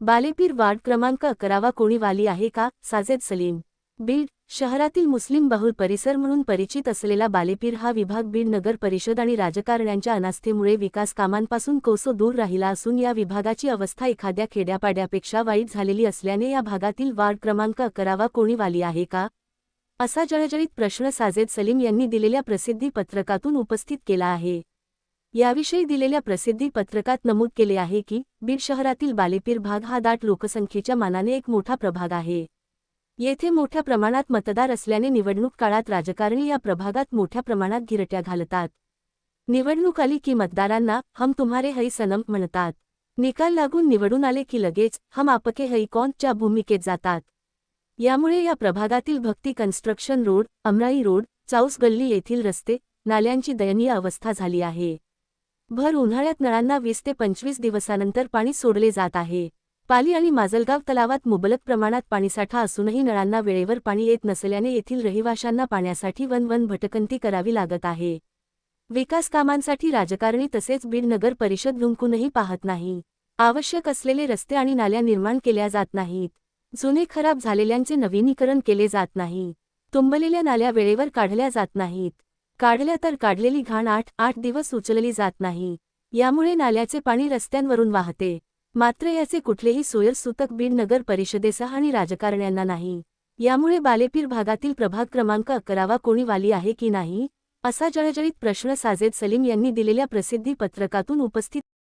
Balepir ward क्रमांक अकरावा कोणी वाली आहे का? साजेद सलीम. बीड शहरातील मुस्लिम बहुल परिसर म्हणून परिचित असलेला बालेपीर हा विभाग बीड नगर परिषद आणि राजकारण्यांच्या अनास्थेमुळे विकास कामांपासून कोसो दूर राहिला असून या विभागाची अवस्था एखाद्या खेड्यापाड्यापेक्षा वाईट झालेली असल्याने या भागातील वार्ड क्रमांक अकरावा कोणी वाली आहे का? असा जळजळीत प्रश्न साजेद सलीम यांनी दिलेल्या प्रसिद्धी पत्रकातून उपस्थित केला आहे. याविषयी दिलेल्या प्रसिद्धी पत्रकात नमूद केले आहे की बीड शहरातील बालेपीर भाग हा दाट लोकसंख्येच्या मानाने एक मोठा प्रभाग आहे. येथे मोठ्या प्रमाणात मतदार असल्याने निवडणूक काळात राजकारणी या प्रभागात मोठ्या प्रमाणात गिरट्या घालतात. निवडणूक आली की मतदारांना हम तुम्हारे हई सनम म्हणतात. निकाल लागून निवडून आले की लगेच हम आपके हई कौनच्या भूमिकेत जातात. यामुळे या प्रभागातील Bhakti construction road Amrai road Chaus गल्ली येथील रस्ते नाल्यांची दयनीय अवस्था झाली आहे. भर उन्हाळ्यात नळांना वीस ते पंचवीस दिवसानंतर पाणी सोडले जात आहे. पाली आणि माजलगाव तलावात मुबलक प्रमाणात पाणीसाठा असूनही नळांना वेळेवर पाणी येत नसल्याने येथील रहिवाशांना पाण्यासाठी वन वन भटकंती करावी लागत आहे. विकास कामांसाठी राजकारणी तसेच बीड नगर परिषद लुंकूनही पाहत नाही. आवश्यक असलेले रस्ते आणि नाल्या निर्माण केल्या जात नाहीत. जुने खराब झालेल्यांचे नवीनीकरण केले जात नाही. तुंबलेल्या नाल्या वेळेवर काढल्या जात नाहीत. काढल्या तर काढलेली घाण आठ आठ दिवस उचलली जात नाही. यामुळे नाल्याचे पाणी रस्त्यांवरून वाहते. मात्र याचे कुठलेही सोयरसूतक बीड नगर परिषदेसह आणि राजकारण्यांना नाही. यामुळे बालेपीर भागातील प्रभाग क्रमांक अकरावा कोणी वाली आहे की नाही असा जळजळीत प्रश्न साजेद सलीम यांनी दिलेल्या प्रसिद्धी पत्रकातून उपस्थित